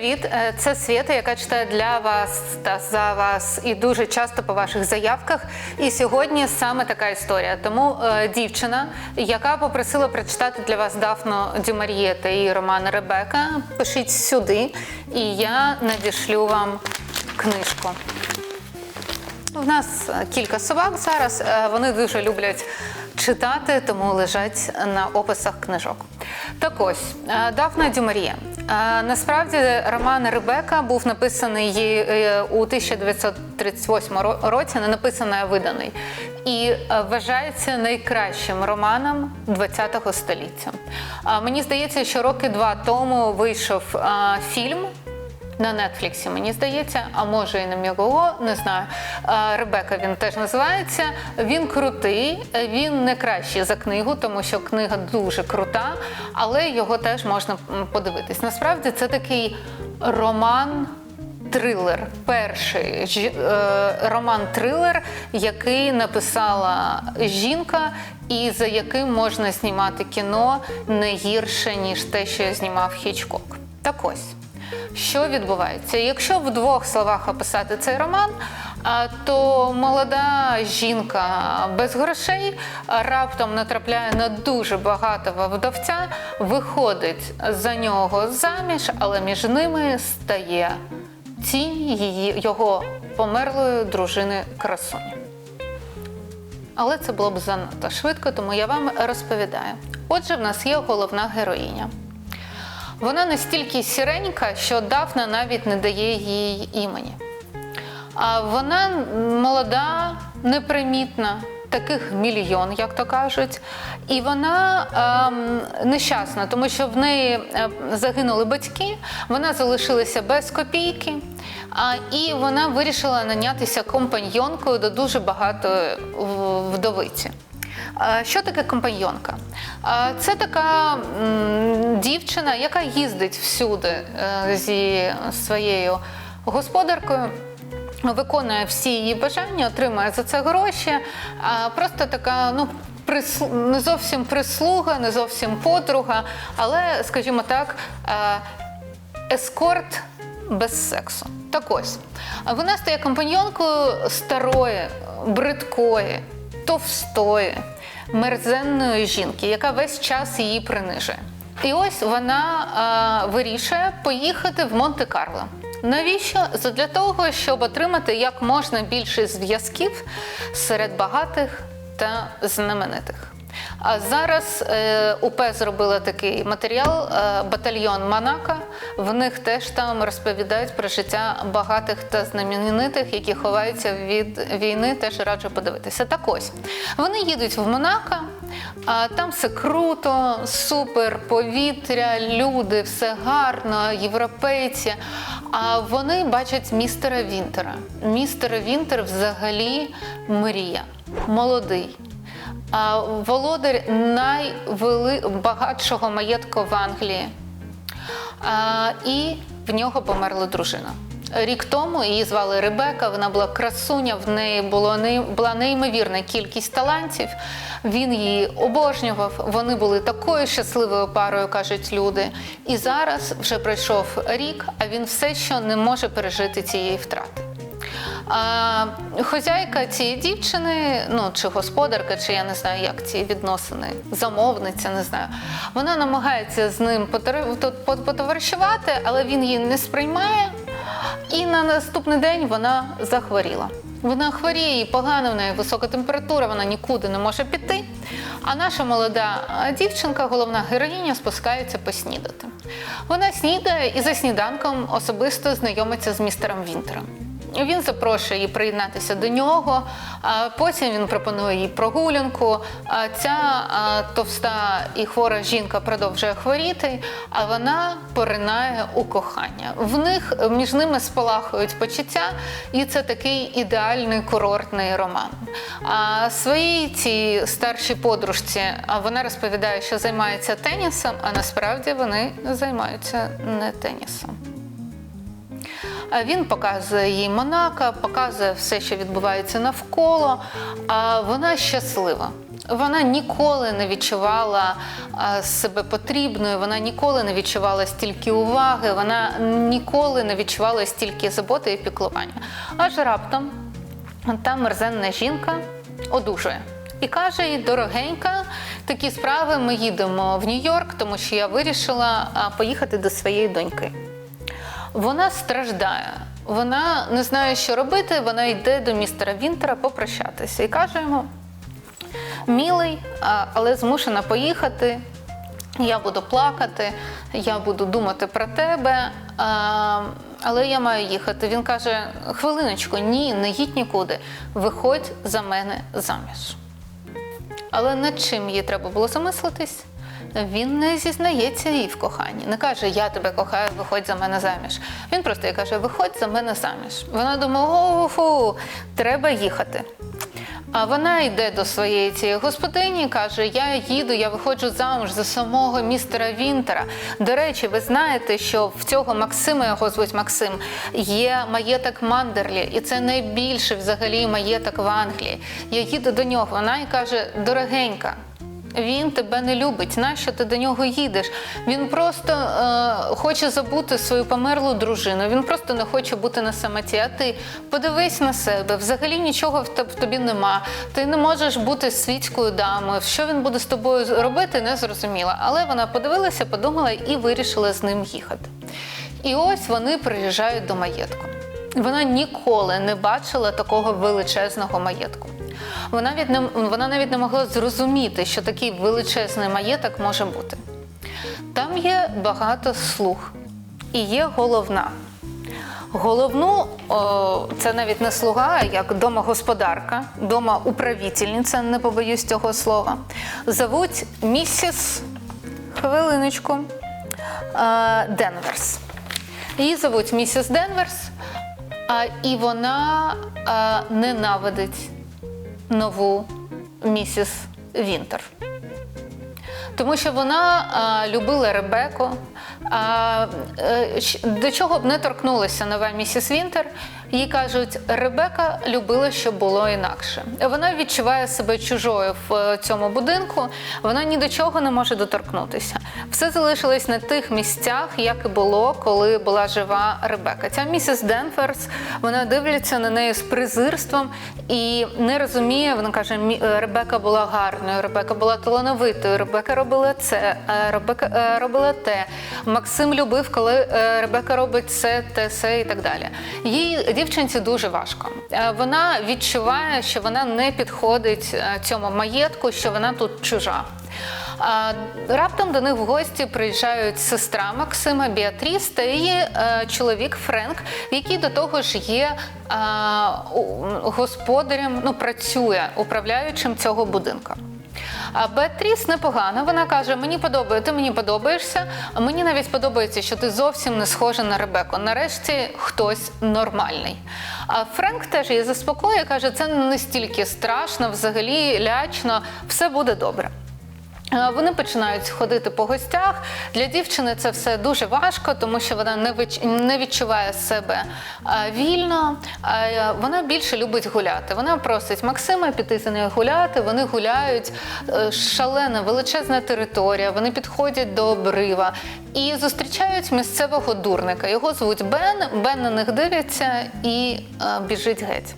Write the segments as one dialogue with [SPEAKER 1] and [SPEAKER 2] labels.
[SPEAKER 1] привіт! Е, Це Свята, яка читає для вас та за вас і дуже часто по ваших заявках. І сьогодні саме така історія. Тому е, дівчина, яка попросила прочитати для вас Дафну Дюмар'є та її роман Ребека, пишіть сюди, і я надішлю вам книжку. У нас кілька собак зараз. е, Вони дуже люблять читати, тому лежать на описах книжок. Так ось е, Дафна Дюмар'є. Е, Насправді роман Ребека був написаний е, у 1938 ро- році, не написаний, а виданий. І вважається найкращим романом ХХ століття. Мені здається, що роки два тому вийшов фільм на Нетфліксі, мені здається, а може і на Мігого, не знаю. Ребека він теж називається. Він крутий, він не кращий за книгу, тому що книга дуже крута, але його теж можна подивитись. Насправді це такий роман. Трилер, перший е, роман-трилер, який написала жінка, і за яким можна знімати кіно не гірше, ніж те, що знімав Хічкок. Так ось. Що відбувається? Якщо в двох словах описати цей роман, то молода жінка без грошей раптом натрапляє на дуже багатого вдовця, виходить за нього заміж, але між ними стає тінь її його померлої дружини красуні. Але це було б занадто швидко, тому я вам розповідаю. Отже, в нас є головна героїня. Вона настільки сіренька, що Дафна навіть не дає їй імені. А вона молода, непримітна, таких мільйон, як то кажуть. І вона ем, нещасна, тому що в неї е, загинули батьки, вона залишилася без копійки, а, і вона вирішила нанятися компаньйонкою до дуже багатої вдовиці. А, Що таке компаньйонка? Це така дівчина, яка їздить всюди е, зі своєю господаркою. Виконує всі її бажання, отримує за це гроші. А просто така, ну прислу- не зовсім прислуга, не зовсім подруга, але, скажімо так, е, ескорт без сексу. Так ось вона стає компаньйонкою старої, бридкої, товстої, мерзенної жінки, яка весь час її принижує. І ось вона а, вирішує поїхати в Монте-Карло. Навіщо? Для того, щоб отримати як можна більше зв'язків серед багатих та знаменитих. А зараз е, УП зробила такий матеріал е, батальйон Манака. В них теж там розповідають про життя багатих та знаменитих, які ховаються від війни. Теж раджу подивитися. Так ось вони їдуть в Монако, а там все круто, супер, повітря, люди, все гарно, європейці. А вони бачать містера Вінтера. Містер Вінтер взагалі мрія, молодий. Володар найбагатшого маєтку в Англії. І в нього померла дружина. Рік тому її звали Ребека, вона була красуня, в неї було була неймовірна кількість талантів. Він її обожнював. Вони були такою щасливою парою, кажуть люди. І зараз вже пройшов рік, а він все ще не може пережити цієї втрати. А, хозяйка цієї дівчини, ну чи господарка, чи я не знаю, як ці відносини, замовниця, не знаю. Вона намагається з ним потоваришувати, але він її не сприймає. І на наступний день вона захворіла. Вона хворіє, погано, в неї висока температура, вона нікуди не може піти. А наша молода дівчинка, головна героїня, спускається поснідати. Вона снідає і за сніданком особисто знайомиться з містером Вінтером. Він запрошує її приєднатися до нього. Потім він пропонує їй прогулянку. Ця товста і хвора жінка продовжує хворіти, а вона поринає у кохання. В них між ними спалахують почуття, і це такий ідеальний курортний роман. А своїй цій старшій подружці вона розповідає, що займається тенісом, а насправді вони займаються не тенісом. Він показує їй Монако, показує все, що відбувається навколо. А вона щаслива. Вона ніколи не відчувала себе потрібною, вона ніколи не відчувала стільки уваги, вона ніколи не відчувала стільки заботи і піклування. Аж раптом та мерзенна жінка одужує. І каже їй, дорогенька, такі справи ми їдемо в Нью-Йорк, тому що я вирішила поїхати до своєї доньки. Вона страждає, вона не знає, що робити. Вона йде до містера Вінтера попрощатися і каже йому: мілий, але змушена поїхати. Я буду плакати, я буду думати про тебе, але я маю їхати. Він каже: хвилиночку, ні, не їдь нікуди. Виходь за мене заміж. Але над чим їй треба було замислитись? Він не зізнається їй в коханні, не каже, я тебе кохаю, виходь за мене заміж. Він просто їй каже, виходь за мене заміж. Вона думає, о, фу, треба їхати. А вона йде до своєї цієї господині і каже: Я їду, я виходжу замуж за самого містера Вінтера. До речі, ви знаєте, що в цього Максима, його звуть Максим, є маєток Мандерлі, і це найбільший взагалі маєток в Англії. Я їду до нього. Вона і каже: дорогенька. Він тебе не любить. Нащо ти до нього їдеш? Він просто е, хоче забути свою померлу дружину. Він просто не хоче бути на самоті. А ти подивись на себе. Взагалі нічого в тобі нема. Ти не можеш бути світською дамою. Що він буде з тобою робити, не зрозуміла. Але вона подивилася, подумала і вирішила з ним їхати. І ось вони приїжджають до маєтку. Вона ніколи не бачила такого величезного маєтку. Вона, навіть не, вона навіть не могла зрозуміти, що такий величезний маєток може бути. Там є багато слуг і є головна. Головну о, це навіть не слуга, а як домогосподарка, домоуправительниця, не побоюсь цього слова. Зовуть місіс хвилиночку Денверс. Її зовуть місіс Денверс, і вона ненавидить нову місіс Вінтер. Тому що вона а, любила Ребеку. А, е, до чого б не торкнулася нова місіс Вінтер, їй кажуть, Ребека любила, щоб було інакше. Вона відчуває себе чужою в е, цьому будинку, вона ні до чого не може доторкнутися. Все залишилось на тих місцях, як і було, коли була жива Ребека. Ця місіс Денферс, вона дивиться на неї з презирством і не розуміє. Вона каже: е, Ребека була гарною, Ребека була талановитою, Ребека робила це, е, Ребека робила те. Максим любив, коли Ребека робить це, те, се і так далі. Їй дівчинці дуже важко. Е, Вона відчуває, що вона не підходить е, цьому маєтку, що вона тут чужа. А раптом до них в гості приїжджають сестра Максима Біатріс та її е, чоловік Френк, який до того ж є е, господарем, ну працює управляючим цього будинку. А Беатріс непогана. Вона каже: Мені подобає, ти мені подобаєшся. Мені навіть подобається, що ти зовсім не схожа на Ребеку. Нарешті хтось нормальний. А Френк теж її заспокоює, каже, це не настільки страшно, взагалі лячно, все буде добре. Е, Вони починають ходити по гостях. Для дівчини це все дуже важко, тому що вона не відчуває себе е, вільно. Е, Вона більше любить гуляти. Вона просить Максима піти за нею гуляти. Вони гуляють шалена, величезна територія. Вони підходять до обрива і зустрічають місцевого дурника. Його звуть Бен. Бен на них дивиться і біжить геть.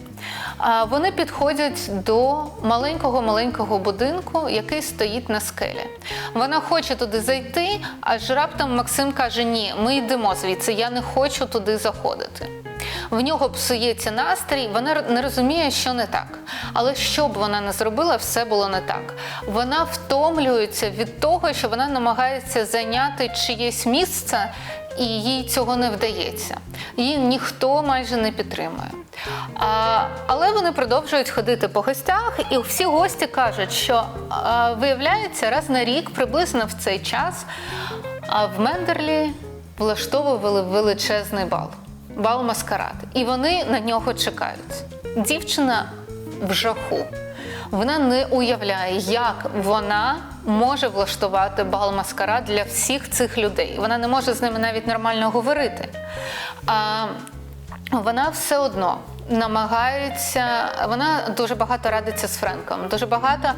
[SPEAKER 1] Вони підходять до маленького маленького будинку, який стоїть на скелі. Вона хоче туди зайти, аж раптом Максим каже: Ні, ми йдемо звідси, я не хочу туди заходити. В нього псується настрій, вона не розуміє, що не так. Але що б вона не зробила, все було не так. Вона втомлюється від того, що вона намагається зайняти чиєсь місце, і їй цього не вдається. Її ніхто майже не підтримує. А, але вони продовжують ходити по гостях, і всі гості кажуть, що а, виявляється, раз на рік, приблизно в цей час, а в Мендерлі влаштовували величезний бал, бал маскарад. І вони на нього чекають. Дівчина в жаху. Вона не уявляє, як вона може влаштувати бал маскара для всіх цих людей. Вона не може з ними навіть нормально говорити. А вона все одно намагаються. Вона дуже багато радиться з Френком, дуже багато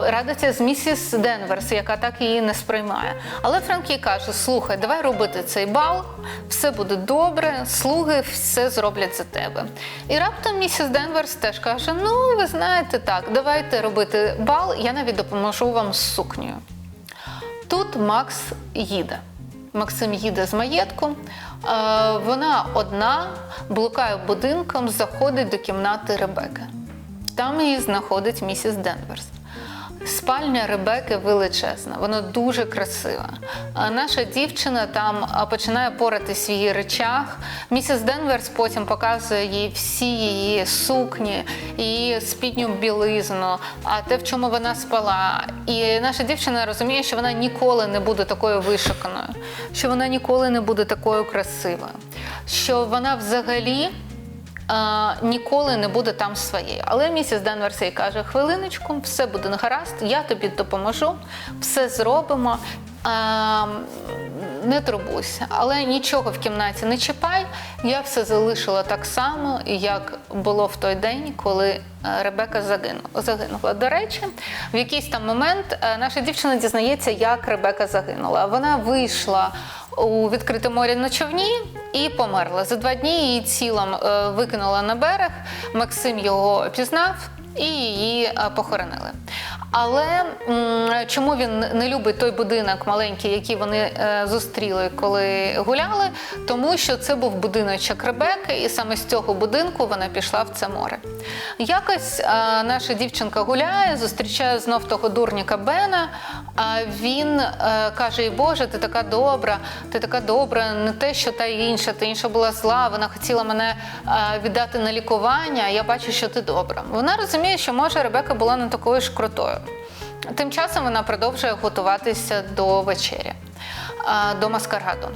[SPEAKER 1] радиться з місіс Денверс, яка так її не сприймає. Але Френк їй каже: слухай, давай робити цей бал, все буде добре, слуги все зроблять за тебе. І раптом місіс Денверс теж каже: Ну, ви знаєте, так, давайте робити бал, я навіть допоможу вам з сукнею. Тут Макс їде. Максим їде з маєтку. Е, Вона одна блукає будинком, заходить до кімнати Ребеки. Там її знаходить місіс Денверс. Спальня Ребеки величезна, вона дуже красива. Наша дівчина там починає поратись в її речах. Місіс Денверс потім показує їй всі її сукні, її спідню білизну, а те, в чому вона спала. І наша дівчина розуміє, що вона ніколи не буде такою вишуканою, що вона ніколи не буде такою красивою, що вона взагалі ніколи не буде там своєю. Але місіс Денверсей каже: хвилиночку, все буде гаразд, я тобі допоможу, все зробимо. А, не турбуйся, але нічого в кімнаті не чіпай. Я все залишила так само, як було в той день, коли е, Ребека загинула. До речі, в якийсь там момент е, наша дівчина дізнається, як Ребека загинула. Вона вийшла у відкрите море на човні і померла. За два дні її тілом е, викинула на берег. Максим його пізнав і її е, похоронили. Але чому він не любить той будинок маленький, який вони е, зустріли, коли гуляли? Тому що це був будиночок Ребеки, і саме з цього будинку вона пішла в це море. Якось е, наша дівчинка гуляє, зустрічає знов того дурніка Бена. А він е, каже: Боже, ти така добра, ти така добра, не те, що та інша, та інша була зла. Вона хотіла мене е, віддати на лікування. Я бачу, що ти добра. Вона розуміє, що може Ребека була не такою ж крутою. Тим часом вона продовжує готуватися до вечері, е, до маскараду.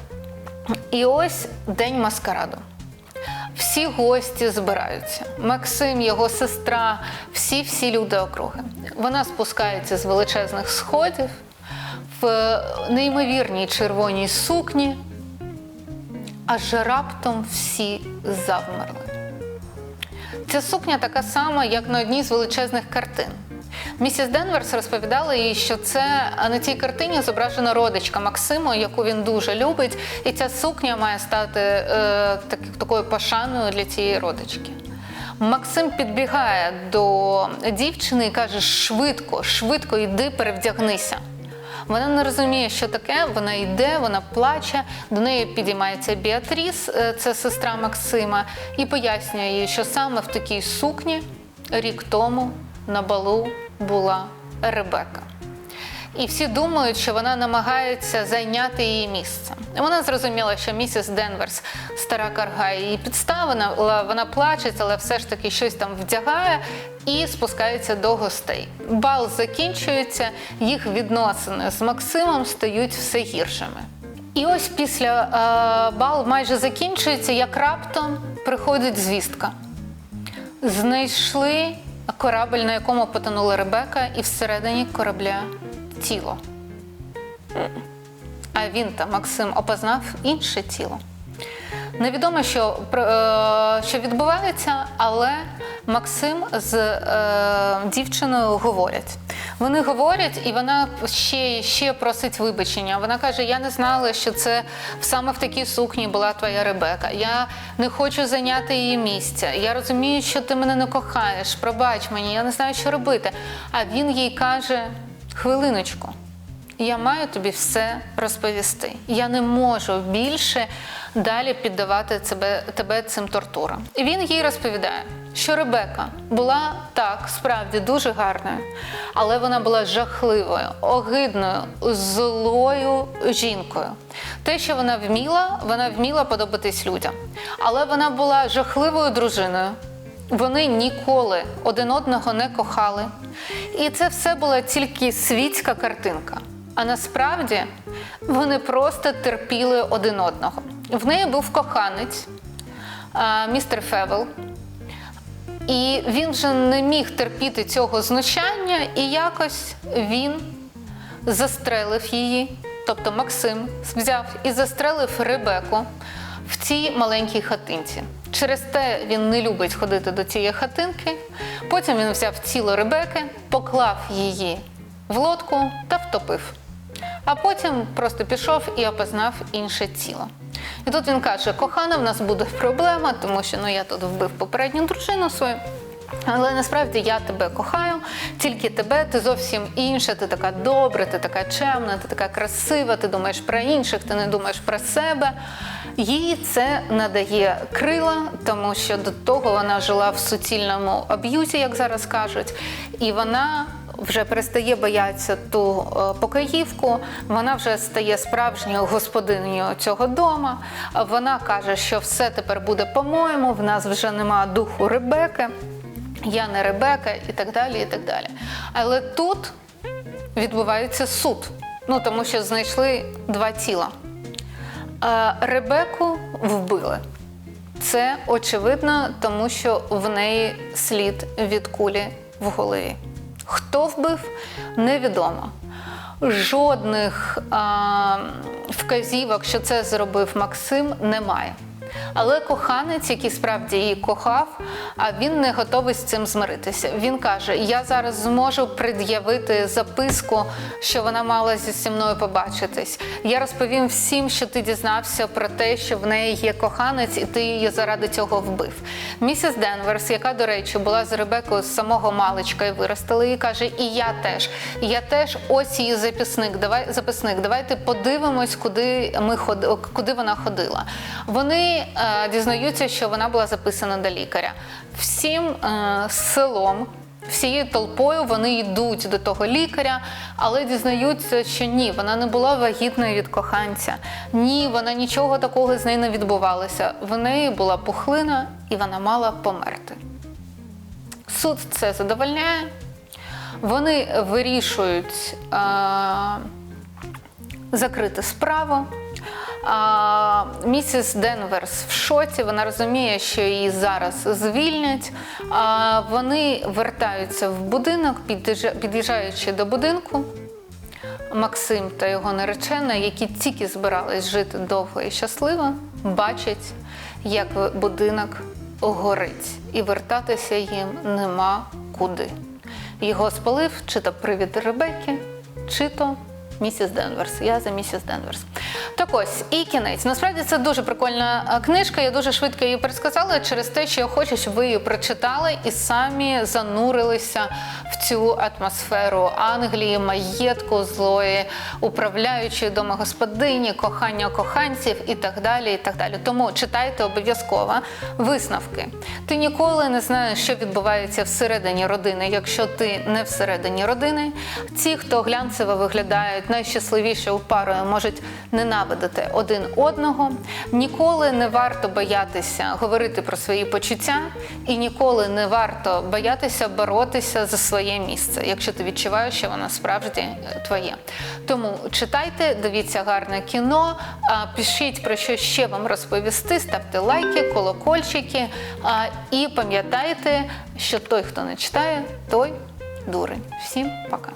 [SPEAKER 1] І ось день маскараду. Всі гості збираються. Максим, його сестра, всі-всі люди округи. Вона спускається з величезних сходів в неймовірній червоній сукні, аж раптом всі завмерли. Ця сукня така сама, як на одній з величезних картин. Місіс Денверс розповідала їй, що це на цій картині зображена родичка Максиму, яку він дуже любить, і ця сукня має стати е, так, такою пошаною для цієї родички. Максим підбігає до дівчини і каже: швидко, швидко йди, перевдягнися. Вона не розуміє, що таке. Вона йде, вона плаче. До неї підіймається Біатріс, е, це сестра Максима, і пояснює їй, що саме в такій сукні рік тому на балу була Ребека. І всі думають, що вона намагається зайняти її місце. Вона зрозуміла, що місіс Денверс стара карга її підставила, вона плаче, але все ж таки щось там вдягає і спускається до гостей. Бал закінчується, їх відносини з Максимом стають все гіршими. І ось після е, бал майже закінчується, як раптом приходить звістка. Знайшли корабль, на якому потонула Ребека, і всередині корабля тіло. А він та Максим опознав інше тіло. Невідомо, що, е, що відбувається, але Максим з е, дівчиною говорять. Вони говорять, і вона ще ще просить вибачення. Вона каже: Я не знала, що це саме в такій сукні була твоя Ребека. Я не хочу зайняти її місця. Я розумію, що ти мене не кохаєш. Пробач мені, я не знаю, що робити. А він їй каже: хвилиночку. Я маю тобі все розповісти. Я не можу більше далі піддавати тебе, тебе цим тортурам. І він їй розповідає, що Ребека була так, справді дуже гарною, але вона була жахливою, огидною, злою жінкою. Те, що вона вміла, вона вміла подобатись людям, але вона була жахливою дружиною. Вони ніколи один одного не кохали. І це все була тільки світська картинка. А насправді вони просто терпіли один одного. В неї був коханець, містер Февел. І він вже не міг терпіти цього знущання, і якось він застрелив її. Тобто Максим взяв і застрелив Ребеку в цій маленькій хатинці. Через те він не любить ходити до цієї хатинки. Потім він взяв тіло Ребеки, поклав її в лодку та втопив. А потім просто пішов і опознав інше тіло. І тут він каже: кохана, в нас буде проблема, тому що ну я тут вбив попередню дружину свою. Але насправді я тебе кохаю, тільки тебе, ти зовсім інша, ти така добра, ти така чемна, ти така красива, ти думаєш про інших, ти не думаєш про себе. Їй це надає крила, тому що до того вона жила в суцільному аб'юзі, як зараз кажуть, і вона вже перестає боятися ту е, покоївку, вона вже стає справжньою господинею цього дома. Вона каже, що все тепер буде по-моєму, в нас вже нема духу Ребеки я не Ребека і так далі. і так далі. Але тут відбувається суд, ну тому що знайшли два тіла. Е, Ребеку вбили. Це очевидно, тому що в неї слід від кулі в голові. Хто вбив, невідомо. Жодних а, вказівок, що це зробив Максим, немає. Але коханець, який справді її кохав, а він не готовий з цим змиритися. Він каже: Я зараз зможу пред'явити записку, що вона мала зі мною побачитись. Я розповім всім, що ти дізнався про те, що в неї є коханець, і ти її заради цього вбив. Місіс Денверс, яка, до речі, була з Ребекою з самого маличка і виростила її, каже: І я теж. Я теж ось її записник. Давай записник. Давайте подивимось, куди ми куди вона ходила. Вони е, дізнаються, що вона була записана до лікаря. Всім е, селом. Всією толпою вони йдуть до того лікаря, але дізнаються, що ні, вона не була вагітною від коханця. Ні, вона нічого такого з нею не відбувалося. В неї була пухлина і вона мала померти. Суд це задовольняє. Вони вирішують е, закрити справу. Місіс Денверс в шоці, вона розуміє, що її зараз звільнять. А, вони вертаються в будинок, під'їжджаючи до будинку. Максим та його наречена, які тільки збирались жити довго і щасливо, бачать, як будинок горить, і вертатися їм нема куди. Його спалив чи то привід Ребекки, чи то місіс Денверс. Я за місіс Денверс. Так ось, і кінець. Насправді це дуже прикольна е, книжка. Я дуже швидко її пересказала через те, що я хочу, щоб ви її прочитали і самі занурилися в цю атмосферу Англії, маєтку, злої, управляючої домогосподині, кохання коханців і так далі. і так далі. Тому читайте обов'язково висновки. Ти ніколи не знаєш, що відбувається всередині родини, якщо ти не всередині родини. Ті, хто глянцево виглядають найщасливішою парою, можуть ненавидити один одного. Ніколи не варто боятися говорити про свої почуття, і ніколи не варто боятися боротися за своє місце, якщо ти відчуваєш, що воно справді е, твоє. Тому читайте, дивіться гарне кіно, пишіть про що ще вам розповісти, ставте лайки, колокольчики і пам'ятайте, що той, хто не читає, той дурень. Всім пока.